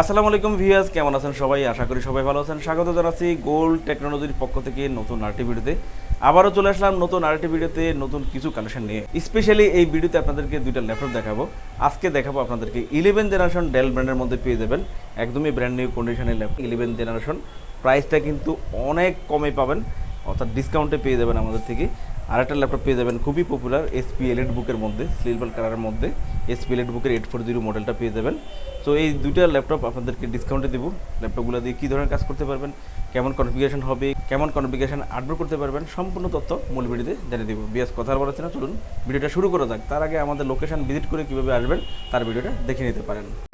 আসসালামু আলাইকুম ভিউয়ার্স, কেমন আছেন সবাই? আশা করি সবাই ভালো আছেন। স্বাগত জানাচ্ছি গোল্ড টেকনোলজির পক্ষ থেকে নতুন আরটি ভিডিওতে। আবারও চলে আসলাম নতুন আরটি ভিডিওতে নতুন কিছু কালেকশন নিয়ে। স্পেশালি এই ভিডিওতে আপনাদেরকে দুইটা ল্যাপটপ দেখাবো। আজকে দেখাবো আপনাদেরকে ইলেভেন জেনারেশন ডেল ব্র্যান্ডের মধ্যে পেয়ে যাবেন। একদমই ব্র্যান্ড নিউ কন্ডিশনের ল্যাপটপ ইলেভেন জেনারেশন প্রাইসটা কিন্তু অনেক কমে পাবেন। অর্থাৎ ডিসকাউন্টে পেয়ে যাবেন আমাদের থেকে। আরেকটা ল্যাপটপ পেয়ে যাবেন, খুবই পপুলার এসপি এলিট বুকের মধ্যে সিলভার কালারের মধ্যে এসপি এলিট বুকের এইট ফোর জিরো মডেলটা পেয়ে যাবেন। তো এই দুইটা ল্যাপটপ আপনাদেরকে ডিসকাউন্টে দেবো। ল্যাপটপগুলো দিয়ে কী ধরনের কাজ করতে পারবেন, কেমন কনফিগারেশন হবে, কেমন কনফিগারেশন আপলোড করতে পারবেন, সম্পূর্ণ তথ্য মূল ভিডিওতে জানিয়ে দেবো। বিএস কথা বলা হচ্ছে না, চলুন, ভিডিওটা শুরু করা যাক। তার আগে আমাদের লোকেশন ভিজিট করে কীভাবে আসবেন, তার ভিডিওটা দেখে নিতে পারেন।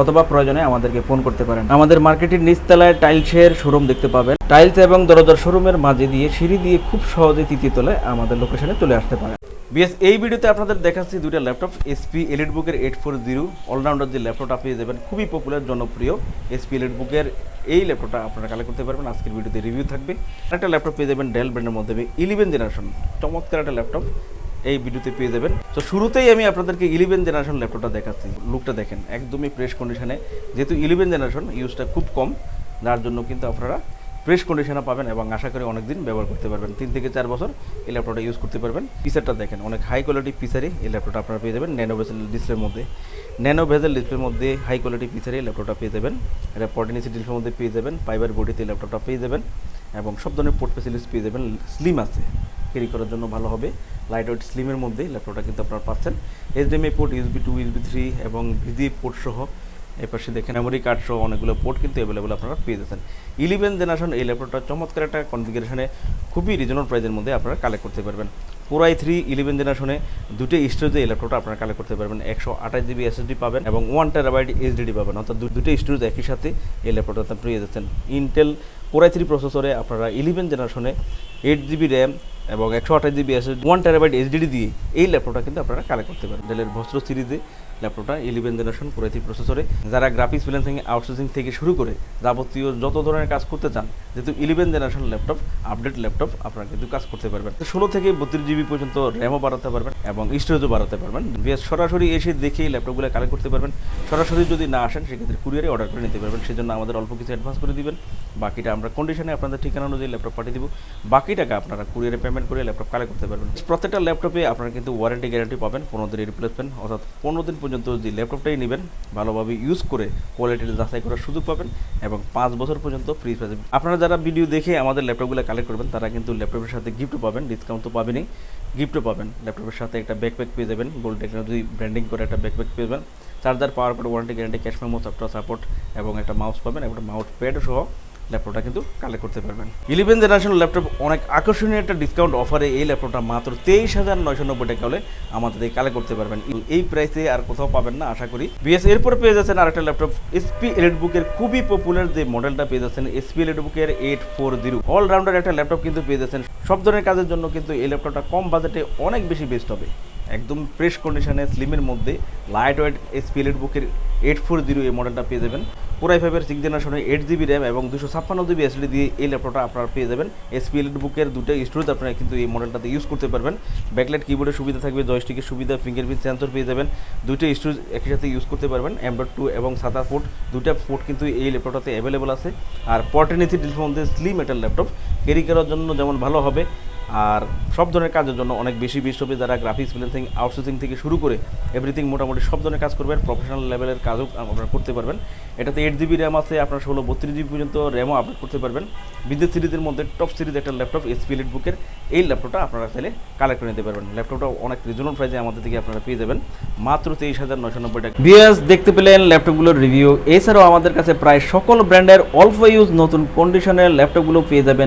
অথবা প্রয়োজনে আমাদেরকে ফোন করতে পারেন। আমাদের মার্কেটের নিচতলায় টাইলসের শোরুম দেখতে পাবেন। টাইলস এবং দরজার শোরুমের মাঝে দিয়ে সিঁড়ি দিয়ে খুব সহজে তৃতীয় তলায় আমাদের লোকেশনে চলে আসতে পারেন বিএস, এই ভিডিওতে আপনাদের দেখাচ্ছি দুইটা ল্যাপটপ এসপি এলিট বুকের এইট ফোর জিরো অলরাউন্ডার যে ল্যাপটপটা পেয়ে যাবেন, খুবই পপুলার জনপ্রিয় এসপি এলিট বুকের এই ল্যাপটপটা আপনারা কালেক্ট করতে পারবেন। আজকের ভিডিওতে রিভিউ থাকবে। একটা ল্যাপটপ পেয়ে যাবেন ডেল ব্র্যান্ডের মধ্যে ইলেভেন জেনারেশন চমৎকার একটা ল্যাপটপ এই ভিডিওতে পেয়ে যাবেন। তো শুরুতেই আমি আপনাদেরকে ইলেভেন জেনারেশন ল্যাপটপটা দেখাচ্ছি। লুকটা দেখেন, একদমই ফ্রেশ কন্ডিশনে যেহেতু ইলেভেন জেনারেশন ইউজটা খুব কম। যার জন্য কিন্তু আপনারা ফ্রেশ কন্ডিশনে পাবেন এবং আশা করি অনেক দিন ব্যবহার করতে পারবেন। তিন থেকে চার বছর এই ল্যাপটপটা ইউজ করতে পারবেন। পিসারটা দেখেন, অনেক হাই কোয়ালিটি পিসারে এই ল্যাপটপটা আপনারা পেয়ে যাবেন। ন্যানো ভেজেল ডিসপ্লের মধ্যে। ন্যানো ভেজেল ডিসপ্লের মধ্যে হাই কোয়ালিটি পিসারে ল্যাপটপটা পেয়ে যাবেন। এটা পটেনিসি ডিসপ্লের মধ্যে পেয়ে যাবেন। ফাইবার বডিতে ল্যাপটপটা পেয়ে যাবেন। এবং সব ধরনের পোর্ট ফেসিলিটিস পেয়ে যাবেন। স্লিম আছে। ক্যারি করার জন্য ভালো হবে। লাইট ওয়েট স্লিমের মধ্যে ল্যাপটপটা কিন্তু আপনারা পাচ্ছেন। HDMI port USB two USB three এবং ভিজি পোর্ট সহ। এই পাশে দেখেন মেমোরি কার্ড সহ অনেকগুলো পোর্ট কিন্তু অ্যাভেলেবল আপনারা পেয়ে যাচ্ছেন। ইলেভেন জেনারেশন এই ল্যাপটপটা চমৎকার একটা কনফিগারেশনে খুবই রিজনেবল প্রাইসের মধ্যে আপনারা কালেক্ট করতে পারবেন। পুরাই থ্রি ইলেভেন জেনারেশনে দুটো স্টোরেজে এই ল্যাপটপটা আপনারা কালেক্ট করতে পারবেন। একশো আঠাশ জিবি এসএসডি পাবেন এবং ওয়ান টেরাবাইট এইচডিডি পাবেন। অর্থাৎ দুটো স্টোরেজ একই সাথে এই ল্যাপটপটা পেয়ে যাচ্ছেন। ইন্টেল কোরাই থ্রি প্রসেসরে আপনারা ইলেভেন জেনারেশনে এইট জিবি র্যাম এবং একশো আঠাশ GB SSD one terabyte HDD দিয়ে এই ল্যাপটপটা কিন্তু আপনারা কালেক্ট করতে পারেন। ডেলের ভস্ত্র সিরিজে ল্যাপটপটা ইলেভেন জেনারেশন থ্রি প্রসেসরে যারা গ্রাফিক্স ফ্রিল্যান্সিং আউটসোর্সিং থেকে শুরু করে যাবতীয় যত ধরনের কাজ করতে চান, যেহেতু eleven generation laptop update laptop আপনারা কিন্তু কাজ করতে পারবেন। ষোলো থেকে বত্রিশ জিবি পর্যন্ত র্যামও বাড়াতে পারবেন এবং স্টোরেজও বাড়াতে পারবেন। সরাসরি এসে দেখে এই ল্যাপটপগুলো কালেক্ট করতে পারবেন। সরাসরি যদি না আসেন, সেক্ষেত্রে কুরিয়ারে অর্ডার করে নিতে পারবেন। সেজন্য আমাদের অল্প কিছু অ্যাডভান্স করে দিবেন। বাকিটা আমরা কন্ডিশনে আপনাদের ঠিকানা অনুযায়ী ল্যাপটপ পাঠিয়ে দিব। বাকি টাকা আপনারা কুরিয়ারে পেমেন্ট করে ল্যাপটপ কালেক্ট করতে পারবেন। প্রত্যেকটা ল্যাপটপে আপনারা কিন্তু ওয়ারেন্টি গ্যারান্টি পাবেন, পনেরো দিনের রিপ্লেসমেন্ট অর্থাৎ পনেরো দিন পর্যন্ত যে ল্যাপটপটাই নেবেন, ভালোভাবে ইউজ করে কোয়ালিটি যাচাই করার সুযোগ পাবেন এবং পাঁচ বছর পর্যন্ত ফ্রি পাবেন আপনারা যারা ভিডিও দেখে আমাদের ল্যাপটপগুলো কালেক্ট করবেন, তারা কিন্তু ল্যাপটপের সাথে গিফটও পাবেন ডিসকাউন্ট তো পাবেনই। গিফটও পাবেন। ল্যাপটপের সাথে একটা ব্যাকপ্যাক পেয়ে যাবেন গোল্ড টেকনোলজি ব্র্যান্ডিং করে একটা ব্যাকপ্যাক পেয়ে যাবেন। Charger power card warranty guarantee cash memo software support এবং একটা মাউস পাবেন একটা মাউস প্যাড সহ ল্যাপটপটা কিন্তু কালেক্ট করতে পারবেন। ইলেভেন জেনারেশন ল্যাপটপ, অনেক আকর্ষণীয় একটা ডিসকাউন্ট অফারে এই ল্যাপটপটা মাত্র তেইশ হাজার নয়শো নব্বই টাকা হলে আমাদের থেকে কালেক্ট করতে পারবেন। এই প্রাইসে আর কোথাও পাবেন না, আশা করি। বিএস এরপরে পেয়ে যাচ্ছেন আর একটা ল্যাপটপ এসপি এলিট বুকের খুবই পপুলার যে মডেলটা পেয়ে যাচ্ছেন এসপি এলিট বুকের এইট ফোর জিরো অলরাউন্ডার একটা ল্যাপটপ কিন্তু পেয়ে যাচ্ছেন। সব ধরনের কাজের জন্য কিন্তু এই ল্যাপটপটা কম বাজেটে অনেক বেশি বেস্ট হবে। একদম ফ্রেশ কন্ডিশনে স্লিমের মধ্যে লাইট ওয়েট এসপি এলিট বুকের এইট ফোর জিরো এই মডেলটা পেয়ে যাবেন। পুরাই ফাইভের সিক্স জেনারেশনের এইট জিবি র্যাম এবং দুশো ছাপ্পান্ন জিবি এসডি দিয়ে এই ল্যাপটপটা আপনারা পেয়ে যাবেন। এসপি এলিট বুকের দুটো স্টোরেজ আপনারা কিন্তু এই মডেলটাতে ইউজ করতে পারবেন। ব্যাকলাইট কিবোর্ডের সুবিধা থাকবে জয়স্টিকের সুবিধা ফিঙ্গারপ্রিন্ট সেন্সর পেয়ে যাবেন। দুটো স্টোরেজ একই সাথে ইউজ করতে পারবেন। অ্যান্ড্রয়েড টু এবং সাদা পোর্ট দুটা পোর্ট কিন্তু এই ল্যাপটপটাতে অ্যাভেলেবল আছে। আর পটেনিসি মধ্যে স্লিম একটা ল্যাপটপ ক্যারি করার জন্য যেমন ভালো হবে আর সব ধরনের কাজের জন্য অনেক বেশি হবে যারা গ্রাফিক্স ফ্রিল্যান্সিং আউটসোর্সিং থেকে শুরু করে এভরিথিং মোটামুটি সব ধরনের কাজ করবেন প্রফেশনাল লেভেলের কাজও আপনারা করতে পারবেন। এটাতে এইট জিবি র্যাম আছে, আপনার ষোলো, বত্রিশ জিবি পর্যন্ত র্যামও আপডেট করতে পারবেন। বিদ্যুৎ সিরিজের মধ্যে টপ সিরিজ একটা ল্যাপটপ এসপি লিট বুকের এই ল্যাপটপটা আপনারা চাইলে কালেক্ট করে নিতে পারবেন। ল্যাপটপটা অনেক রিজনেবল প্রাইসে আমাদের থেকে আপনারা পেয়ে যাবেন। মাত্র তেইশ হাজার নশো নব্বই টাকা। বিএস দেখতে পেলেন ল্যাপটপগুলোর রিভিউ এছাড়াও আমাদের কাছে প্রায় সকল ব্র্যান্ডের অল্প ইউজ নতুন কন্ডিশনের ল্যাপটপগুলো পেয়ে যাবেন।